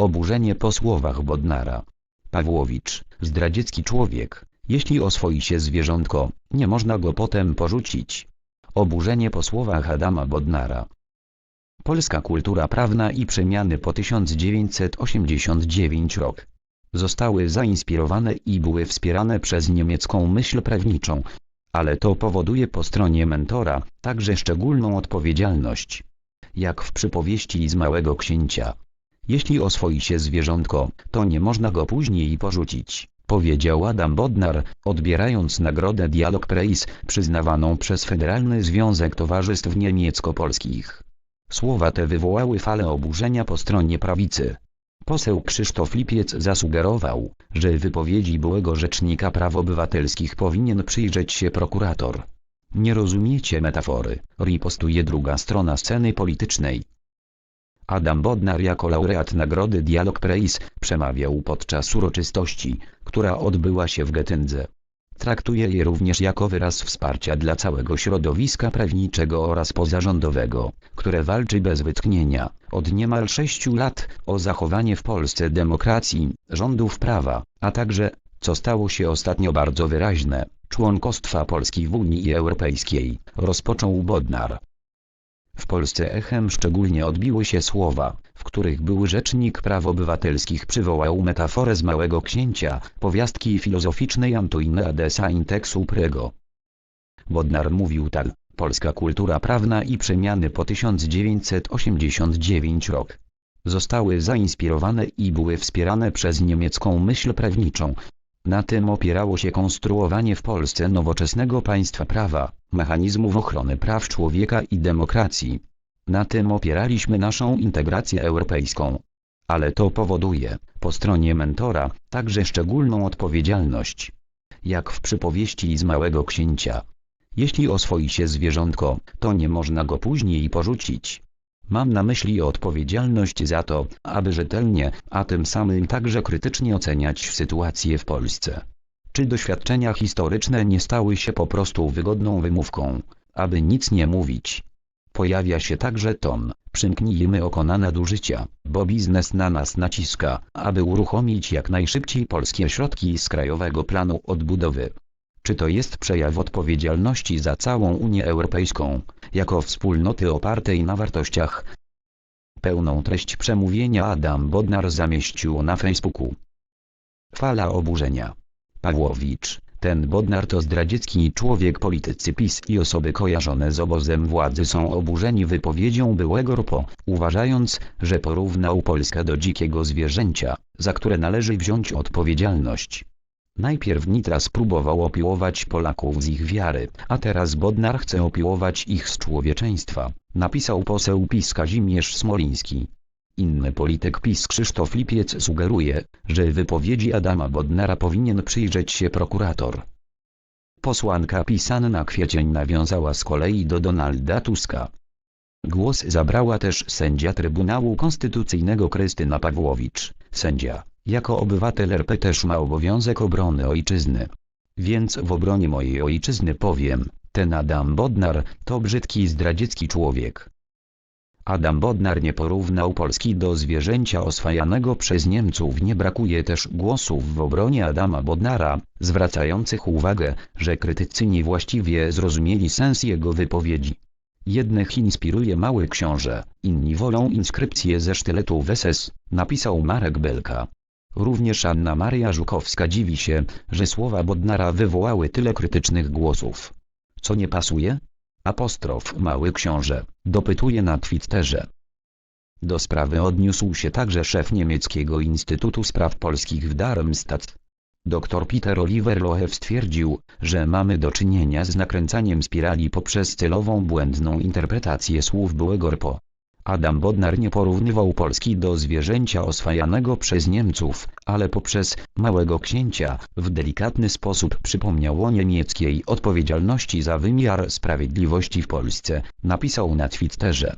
Oburzenie po słowach Bodnara. Pawłowicz, zdradziecki człowiek, jeśli oswoi się zwierzątko, nie można go potem porzucić. Oburzenie po słowach Adama Bodnara. Polska kultura prawna i przemiany po 1989 rok. Zostały zainspirowane i były wspierane przez niemiecką myśl prawniczą, ale to powoduje po stronie mentora także szczególną odpowiedzialność. Jak w przypowieści z Małego Księcia. Jeśli oswoi się zwierzątko, to nie można go później porzucić, powiedział Adam Bodnar, odbierając nagrodę Dialog Preis, przyznawaną przez Federalny Związek Towarzystw Niemiecko-Polskich. Słowa te wywołały falę oburzenia po stronie prawicy. Poseł Krzysztof Lipiec zasugerował, że wypowiedzi byłego rzecznika praw obywatelskich powinien przyjrzeć się prokurator. Nie rozumiecie metafory, ripostuje druga strona sceny politycznej. Adam Bodnar jako laureat nagrody Dialog Preis przemawiał podczas uroczystości, która odbyła się w Getyndze. Traktuje je również jako wyraz wsparcia dla całego środowiska prawniczego oraz pozarządowego, które walczy bez wytchnienia, od niemal sześciu lat, o zachowanie w Polsce demokracji, rządów prawa, a także, co stało się ostatnio bardzo wyraźne, członkostwa Polski w Unii Europejskiej, rozpoczął Bodnar. W Polsce echem szczególnie odbiły się słowa, w których były rzecznik praw obywatelskich przywołał metaforę z Małego Księcia, powiastki filozoficznej Antoine de Saint-Exupéry'ego. Bodnar mówił tak, polska kultura prawna i przemiany po 1989 rok. Zostały zainspirowane i były wspierane przez niemiecką myśl prawniczą. Na tym opierało się konstruowanie w Polsce nowoczesnego państwa prawa, mechanizmów ochrony praw człowieka i demokracji. Na tym opieraliśmy naszą integrację europejską. Ale to powoduje, po stronie mentora, także szczególną odpowiedzialność. Jak w przypowieści z Małego Księcia. Jeśli oswoi się zwierzątko, to nie można go później porzucić. Mam na myśli odpowiedzialność za to, aby rzetelnie, a tym samym także krytycznie oceniać sytuację w Polsce. Czy doświadczenia historyczne nie stały się po prostu wygodną wymówką, aby nic nie mówić? Pojawia się także ton, przymknijmy oko na nadużycia, bo biznes na nas naciska, aby uruchomić jak najszybciej polskie środki z Krajowego Planu Odbudowy. Czy to jest przejaw odpowiedzialności za całą Unię Europejską, jako wspólnoty opartej na wartościach? Pełną treść przemówienia Adam Bodnar zamieścił na Facebooku. Fala oburzenia. Pawłowicz, ten Bodnar to zdradziecki człowiek politycy PiS i osoby kojarzone z obozem władzy są oburzeni wypowiedzią byłego RPO, uważając, że porównał Polskę do dzikiego zwierzęcia, za które należy wziąć odpowiedzialność. Najpierw Nitras próbował opiłować Polaków z ich wiary, a teraz Bodnar chce opiłować ich z człowieczeństwa, napisał poseł PiS Kazimierz Smoliński. Inny polityk PiS Krzysztof Lipiec sugeruje, że wypowiedzi Adama Bodnara powinien przyjrzeć się prokurator. Posłanka PiS Anna Kwiecień nawiązała z kolei do Donalda Tuska. Głos zabrała też sędzia Trybunału Konstytucyjnego Krystyna Pawłowicz. Sędzia, jako obywatel RP też ma obowiązek obrony ojczyzny. Więc w obronie mojej ojczyzny powiem, ten Adam Bodnar to brzydki zdradziecki człowiek. Adam Bodnar nie porównał Polski do zwierzęcia oswajanego przez Niemców. Nie brakuje też głosów w obronie Adama Bodnara, zwracających uwagę, że krytycy niewłaściwie zrozumieli sens jego wypowiedzi. Jednych inspiruje mały książę, inni wolą inskrypcje ze sztyletu w SS, napisał Marek Belka. Również Anna Maria Żukowska dziwi się, że słowa Bodnara wywołały tyle krytycznych głosów. Co nie pasuje? Apostrof mały książę, dopytuje na Twitterze. Do sprawy odniósł się także szef niemieckiego Instytutu Spraw Polskich w Darmstadt. Dr Peter Oliver Lohe stwierdził, że mamy do czynienia z nakręcaniem spirali poprzez celową błędną interpretację słów byłego RPO. Adam Bodnar nie porównywał Polski do zwierzęcia oswajanego przez Niemców, ale poprzez małego księcia w delikatny sposób przypomniał o niemieckiej odpowiedzialności za wymiar sprawiedliwości w Polsce, napisał na Twitterze.